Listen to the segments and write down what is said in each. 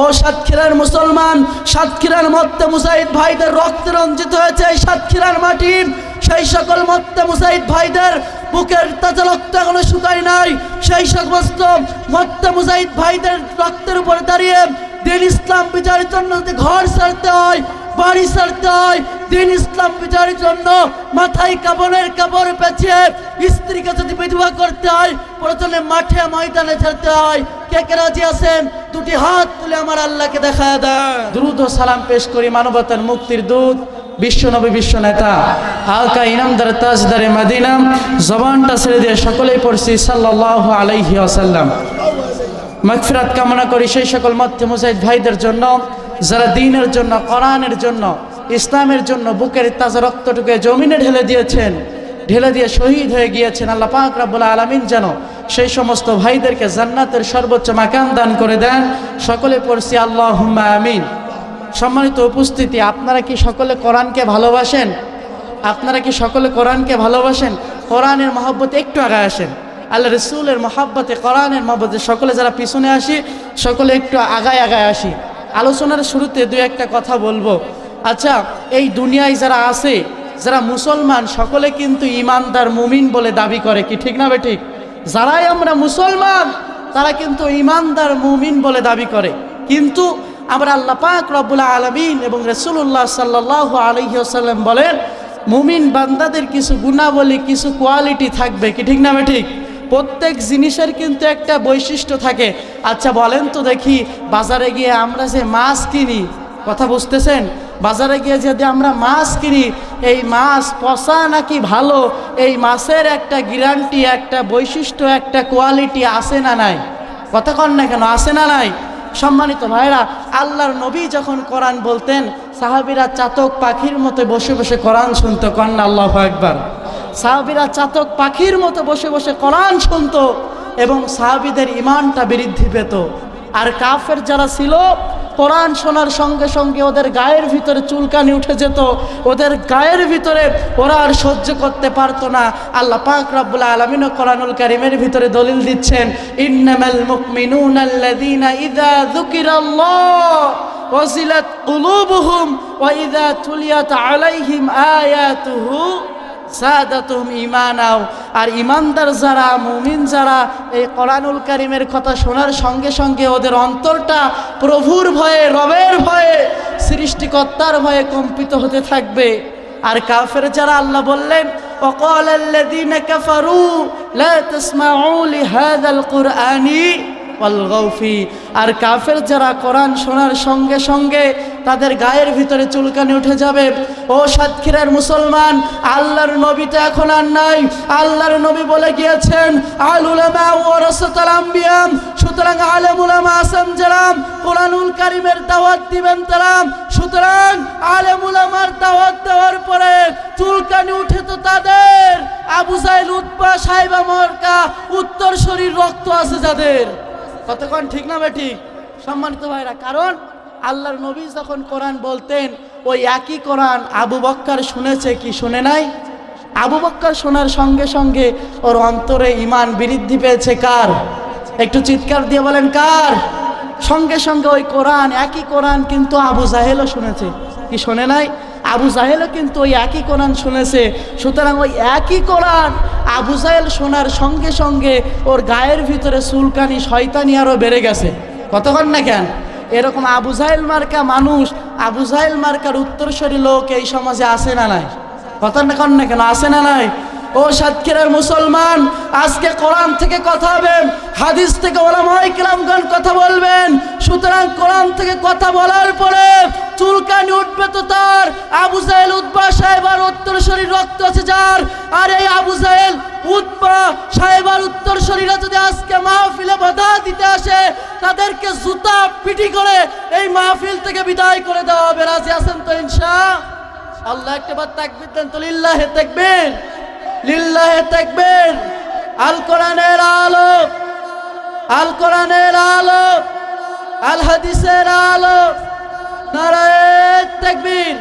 ও সাতক্ষীরার মুসলমান, সাতক্ষীরার মধ্যে মুসাইদ ভাইদের রক্তে রঞ্জিত হয়েছে এই সাতক্ষীরার মাটি। সেই সকল মধ্যে মুসাইদ ভাইদের বুকের তাজা রক্ত এখনও শুকায় নাই। সেই সমস্ত মধ্যে মুজাহিদ ভাইদের রক্তের উপরে দাঁড়িয়ে দিন ইসলাম বিচারের জন্য ঘর ছাড়তে হয় বাড়ি ছাড়তে দিন ইসলাম বিচারের জন্য মাথায় কাপড়ের কাপড় পেঁচিয়ে স্ত্রীকে যদি বিধবা করতে হয় প্রথমে মাঠে ময়দানে ছাড়তে হয়। কে কে রাজি আছেন? দুটি হাত তুলে আমার আল্লাহকে দেখা দেয় দ্রুত সালাম পেশ করি মানবতার মুক্তির দূত, বিশ্বনবী বিশ্ব নেতা আলকা ইনামদার, তাজদারে মাদিনা, জবানটা ছেড়ে দিয়ে সকলেই পড়ছি সাল্লাহ আলাইহি আসাল্লাম মাগফিরাত কামনা করি সেই সকল মধ্যে মুজাহিদ ভাইদের জন্য। যারা দিনের জন্য, কোরআনের জন্য, ইসলামের জন্য বুকের তাজা রক্তটুকে জমিনে ঢেলে দিয়েছেন, ঢেলে দিয়ে শহীদ হয়ে গিয়েছেন, আল্লাহ পাক রাব্বুল আলামিন যেন সেই সমস্ত ভাইদেরকে জান্নাতের সর্বোচ্চ মাকাম দান করে দেন। সকলে পড়ছি আল্লাহ আমিন। সম্মানিত উপস্থিতি, আপনারা কি সকলে কোরআনকে ভালোবাসেন? আপনারা কি সকলে কোরআনকে ভালোবাসেন? কোরআনের মহব্বতে একটু আগায় আসেন। আল্লাহ রসুলের মহাব্বতে, কোরআনের মহব্বতে সকলে যারা পিছনে আসি, সকলে একটু আগায় আগায় আসি। আলোচনার শুরুতে দু একটা কথা বলব। আচ্ছা এই দুনিয়ায় যারা আছে, যারা মুসলমান, সকলে কিন্তু ইমানদার মুমিন বলে দাবি করে কি ঠিক না বেঠিক? যারাই আমরা মুসলমান, তারা কিন্তু ইমানদার মুমিন বলে দাবি করে। কিন্তু আমরা আল্লাহ পাক রব্বুল আলমিন এবং রসুল্লাহ সাল্লাহ আলহিহাসাল্লাম বলেন, মুমিন বান্দাদের কিছু গুণাবলী কিছু কোয়ালিটি থাকবে কি ঠিক না বে ঠিক প্রত্যেক জিনিসের কিন্তু একটা বৈশিষ্ট্য থাকে। আচ্ছা বলেন তো দেখি, বাজারে গিয়ে আমরা যে মাছ কিনি, কথা বুঝতেছেন? বাজারে গিয়ে যদি আমরা মাছ কিনি, এই মাছ পচা নাকি ভালো? এই মাছের একটা গ্যারান্টি একটা বৈশিষ্ট্য, একটা কোয়ালিটি আছে না নাই? কথা কন না কেন, আছে না নাই? সম্মানিত ভাইরা আল্লাহর নবী যখন কোরআন বলতেন, সাহাবিরা চাতক পাখির মতো বসে বসে কোরআন শুনতো, কন্যা আল্লাহ একবার সাহাবিরা চাতক পাখির মতো বসে বসে কোরআন শুনতো এবং সাহাবিদের ইমানটা বৃদ্ধি পেত। আর কাফের যারা ছিল, কোরআন শোনার সঙ্গে সঙ্গে ওদের গায়ের ভিতরে চুলকানি উঠে যেত। ওদের গায়ের ভিতরে ওরা আর সহ্য করতে পারতো না। আল্লাহ পাক রাব্বুল আলামিন কোরআনুল কারীমের ভিতরে দলিল দিচ্ছেন, ইন্নামাল মুমিনুনা আল্লাযীনা ইযা যুকিরাল্লাহ ওয়াজিলাত কুলুবুহুম ওয়া ইযা তুলিয়াত আলাইহিম আয়াতুহু সাদাতুম ইমানাও আর ইমানদার যারা মুমিন যারা এই কোরআনুল কারিমের কথা শোনার সঙ্গে সঙ্গে ওদের অন্তরটা প্রভুর ভয়ে রবের ভয়ে সৃষ্টিকর্তার ভয়ে কম্পিত হতে থাকবে আর কাফের যারা আল্লাহ বললেন وقال الذين كفروا لا تسمعوا لهذا القرآن ওয়ালগৌফি আর কাফের যারা কোরআন শোনার সঙ্গে সঙ্গে তাদের গায়ের ভিতরে চুলকানি উঠে যাবে। ও সাতক্ষীরার মুসলমান, আল্লাহর নবী তো এখন আর নাই। আল্লাহর নবী বলে গিয়েছেন আলুলামা ও রসতাল আম্বিয়াম সুতরাং আলেমুলামা আসাম যারাম কোরআনুল কারিমের দাওয়াত দিবেন তারাম সুতরাং আলেমুলামার দাওয়াত দেওয়ার পরে চুলকানি উঠে তো তাদের। আবু সাইল উৎপা সাহেবা উত্তর শরীর রক্ত আছে যাদের। কতক্ষণ ঠিক না ঠিক? সম্মানিত ভাইরা, কারণ আল্লাহর নবী যখন কোরআন বলতেন, ওই একই কোরআন আবু বক্কার শুনেছে কি শুনে নাই? আবু বক্কার শোনার সঙ্গে সঙ্গে ওর অন্তরে ইমান বৃদ্ধি পেয়েছে কার? একটু চিৎকার দিয়ে বলেন, কার? সঙ্গে সঙ্গে ওই কোরআন, একই কোরআন কিন্তু আবু জাহেলও শুনেছে। কি শোনে নাই? আবু জাহেলও কিন্তু ওই একই কোরআন শুনেছে। সুতরাং ওই একই কোরআন আবু জাহেল শোনার সঙ্গে সঙ্গে ওর গায়ের ভিতরে চুলকানি শয়তানি আরও বেড়ে গেছে। কতক্ষণ না কেন? এরকম আবু জাহেল মার্কা মানুষ, আবু জাহেল মার্কার উত্তরস্বরী লোক এই সমাজে আসে না নাই? কথা না কন? না কেন আসে না নাই? ও সাতক্ষীরার মুসলমান, আজকে কোরআন থেকে কথা হবেন হাদিস থেকে ওলামাই কথা বলবেন। সুতরাং কোরআন থেকে কথা বলার পরে চুলকানি উঠবে তো তার। আবু জাহেল উদ্বা সাহেবার উত্তর শরীর রক্ত আছে যার। আর এই আবু জাহেল উদ্বা সাহেবার উত্তর শরীরে যদি আজকে মাহফিলে বাধা দিতে আসে, তাদেরকে জুতা পিটি করে এই মাহফিল থেকে বিদায় করে দেওয়া হবে। রাজি আছেন তো ইনশা? আল্লাহ একটা বার তাকবির দেন তো, লিল্লাহে তাকবীর লিল্লাহে তাকবীর, আল কোরআনের আলো, আল কোরআনের আলো, আল হাদিসের আলো নারায়ে তাকবীর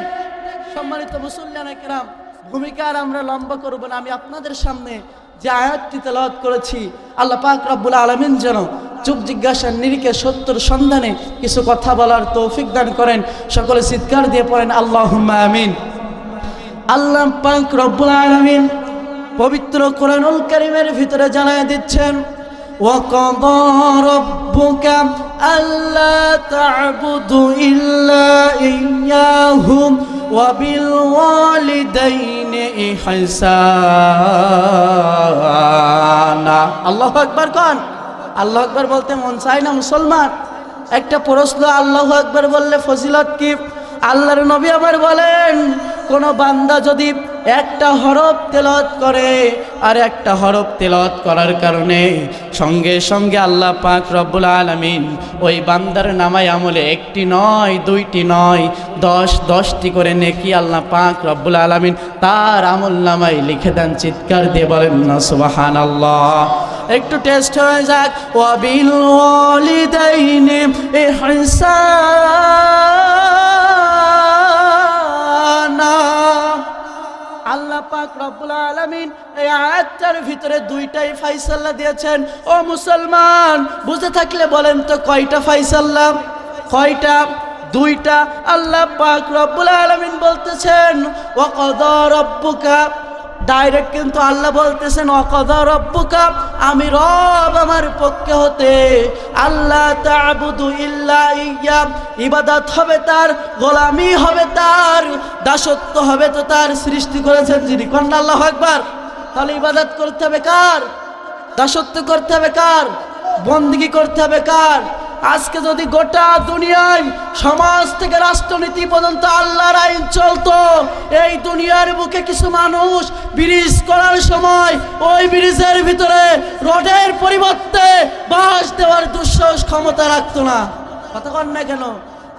সম্মানিত মুসল্লিয়ান একরাম ভূমিকা আর আমরা লম্বা করব না আমি আপনাদের সামনে যে আয়াতটি তেলাওয়াত করেছি আল্লাহ পাক রব্বুল আলামিন যেন যুগ জিজ্ঞাসার নিরিখে সত্যর সন্ধানে কিছু কথা বলার তৌফিক দান করেন সকলে চিৎকার দিয়ে পড়েন আল্লাহ আমিন আল্লাহ পাক রব্বুল আলামিন পবিত্র কোরআনুল কারীমের ভিতরে জানায় দিচ্ছেন وقضى ربك ألا تعبدوا إلا إياه وبالوالدين إحسانا আল্লাহু আকবার কোন আল্লাহ আকবার বলতে মন চায় না মুসলমান একটা প্রশ্ন আল্লাহ আকবার বললে ফজিলত কি আল্লাহর নবী আবার বলেন কোন বান্দা যদি একটা হরফ তেলত করে আর একটা হরফ তেলত করার কারণে সঙ্গে সঙ্গে আল্লাহ পাক রব্বুল আলমিন ওই বান্দার নামায় আমলে একটি নয়, দুইটি নয়, দশ, দশটি করে নেকি আল্লাহ পাক রব্বুল আলমিন তার আমল নামায় লিখে দেন, চিৎকার দিয়ে বলেন, না সুবাহান আল্লাহ একটু টেস্ট হয়ে যাক। ওয়াবিল ওয়ালিদাইনি ইহসানা। এই আয়াতটার ভিতরে দুইটাই ফাইসাল্লা দিয়েছেন। ও মুসলমান, বুঝে থাকলে বলেন তো কয়টা ফাইসাল্লা? কয়টা? দুইটা। আল্লাহ পাক রব্বুল আলামিন বলতেছেন ওয়া কদা রব্বুকা। ডাইরেক্ট কিন্তু আল্লাহ বলতেছেন অকদা রব্বুকা। আমি রব আমার পক্ষে হতে আল্লাহ তাবুদু ইল্লা ইয়া। ইবাদত হবে তার, গোলামি হবে তার, দাসত্ব হবে তো তার সৃষ্টি করেছেন যিনি। কন্যা আল্লাহ একবার তাহলে ইবাদত করতে হবে কার? দাসত্ব করতে হবে কার? বন্দিগি করতে হবে কার? আজকে যদি গোটা দুনিয়ায় সমাজ থেকে রাষ্ট্রনীতি পর্যন্ত আল্লাহর আইন চলতো, এই দুনিয়ার বুকে কিছু মানুষ ব্রিজ করার সময় ওই ব্রিজের ভিতরে রোডের পরিবর্তে বাস দেওয়ার দুঃসাহস ক্ষমতা রাখতো না। কতক্ষণ না কেন?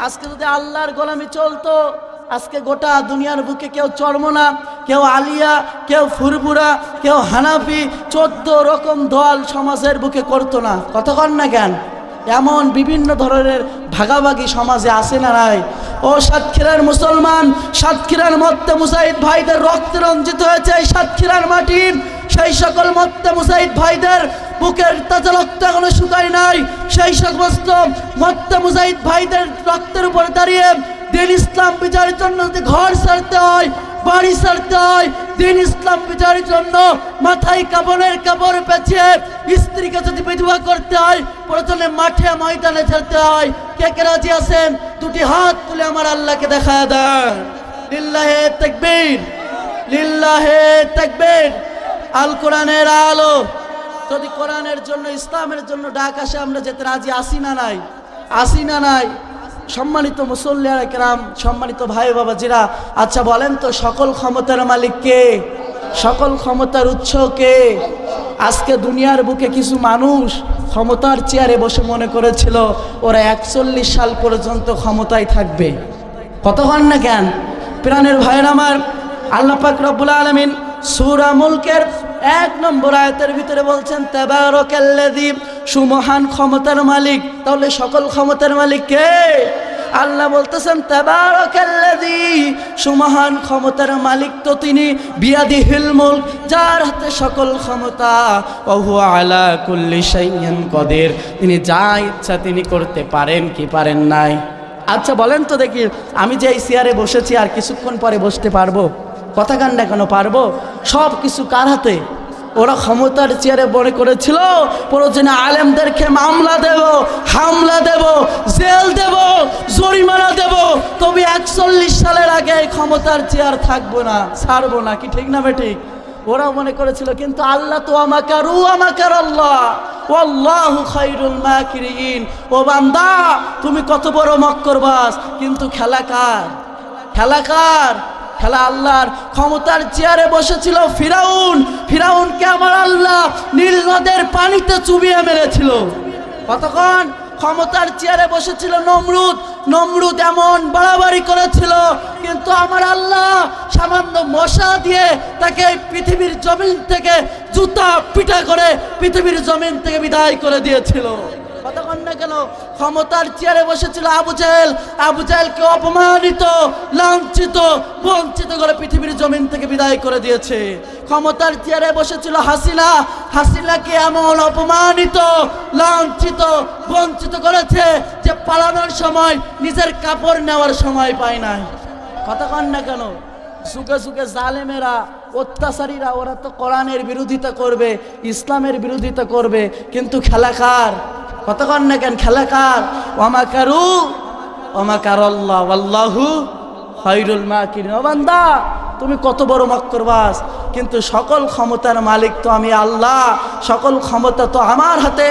আজকে যদি আল্লাহর গোলামি চলতো আজকে গোটা দুনিয়ার বুকে কেউ চর্মনা, কেউ আলিয়া, কেউ ফুরফুরা, কেউ হানাফি, চোদ্দ রকম দল সমাজের বুকে করতো না। কতক্ষণ না কেন? এমন বিভিন্ন ধরনের ভাগাভাগি সমাজে আসে না নাই? ও সাতক্ষীরার মুসলমান, সাতক্ষীরার মধ্যে মুসাইদ ভাইদের রক্তে রঞ্জিত হয়েছে এই সাতক্ষীরার মাটি। সেই সকল মত্তে মুসাইদ ভাইদের বুকের তাজা রক্ত এখনও শুকায় নাই। সেই সমস্ত মত্তে মুসাইদ ভাইদের রক্তের উপরে দাঁড়িয়ে দিন ইসলাম বিচারের জন্য যদি ঘর সারতে হয়, বাড়ি সারতে হয়, দিন ইসলাম বিচারের জন্য মাথায় কাপড়ের কাপড় পেঁচিয়ে স্ত্রীকে যদি বিধবা করতে হয় প্রথমে মাঠে ময়দানে ছাড়তে হয়। কে কে রাজি আছেন? দুটি হাত তুলে আমার আল্লাহকে দেখা দেন। লিল্লাহে তাকবীর লিল্লাহে তাকবীর। আল কোরআনের আলো, যদি কোরআনের জন্য, ইসলামের জন্য ডাক আসে, আমরা যেতে রাজি আসি না নাই? আসি না নাই? সম্মানিত মুসল্লিয়ার কেরাম, সম্মানিত ভাই বাবা জিরা আচ্ছা বলেন তো সকল ক্ষমতার মালিক কে? সকল ক্ষমতার উৎস কে? আজকে দুনিয়ার বুকে কিছু মানুষ ক্ষমতার চেয়ারে বসে মনে করেছিল, ওরা একচল্লিশ সাল পর্যন্ত ক্ষমতায় থাকবে। কতক্ষণ না কেন? প্রাণের ভাইয়ের আমার, আল্লাহ পাক রব্বুল আলমিন সুরা মুলকের এক নম্বর আয়তের ভিতরে বলছেন তেবারকাল্লাদি সুমহান ক্ষমতার মালিক। তাহলে সকল ক্ষমতার মালিক কে? আল্লাহ বলতেছেন তেবারকাল্লাদি সুমহান ক্ষমতার মালিক তো তিনি বিয়াদি হিলমুল যার হাতে সকল ক্ষমতা। ওহু আলা কুল্লি শাইয়ান কদের। তিনি যা ইচ্ছা তিনি করতে পারেন কি পারেন নাই। আচ্ছা বলেন তো দেখি, আমি যে এই চেয়ারে বসেছি আর কিছুক্ষণ পরে বসতে পারব? কথা গান দেখানো পারব? সব কিছু কার হাতে? ওরা ক্ষমতার চেয়ারে মনে করেছিল। প্রয়োজনে আলেমদেরকে মামলা দেব, হামলা দেব, জেল দেব, জরিমানা দেব। তবে একচল্লিশ সালের আগে ক্ষমতার চেয়ার থাকব না, ছাড়বো না, কি ঠিক না ঠিক ওরা মনে করেছিল, কিন্তু আল্লাহ তো আমাকার ও আমাকার আল্লাহ। ও বান্দা, তুমি কত বড় মক্করবাস কিন্তু খেলা কার? খেলা আল্লাহর ক্ষমতার চেয়ারে বসেছিল ফিরাউন। ফিরাউনকে আমার আল্লাহ নীল নদের পানিতে চুবিয়ে মেরেছিল। কতক্ষণ ক্ষমতার চেয়ারে বসেছিল নমরুদ। নমরুদ এমন বাড়াবাড়ি করেছিল, কিন্তু আমার আল্লাহ সামান্য মশা দিয়ে তাকে পৃথিবীর জমিন থেকে জুতা পিটা করে পৃথিবীর জমিন থেকে বিদায় করে দিয়েছিল। না কেন? ক্ষমতার চেয়ারে বসেছিল আবু জাহেল। আবু জাহেলকে অপমানিত, লাঞ্ছিত, বঞ্চিত করে পৃথিবীর জমিন থেকে বিদায় করে দিয়েছে। ক্ষমতার চেয়ারে বসেছিল হাসিনা। হাসিনাকে এমন অপমানিত, লাঞ্ছিত, বঞ্চিত করেছে যে পালানোর সময়, নিজের কাপড় নেওয়ার সময় পায় নাই। কথা কন না কেন? সুখে সুখে জালেমেরা, অত্যাচারীরা, ওরা তো কোরআনের বিরোধিতা করবে, ইসলামের বিরোধিতা করবে, কিন্তু খেলাকার কন না কেন খেলা কার? ওমাকার আল্লাহ আল্লাহু খৈরুল মা ও বান্দা, তুমি কত বড় মক্করবাস কিন্তু সকল ক্ষমতার মালিক তো আমি আল্লাহ, সকল ক্ষমতা তো আমার হাতে।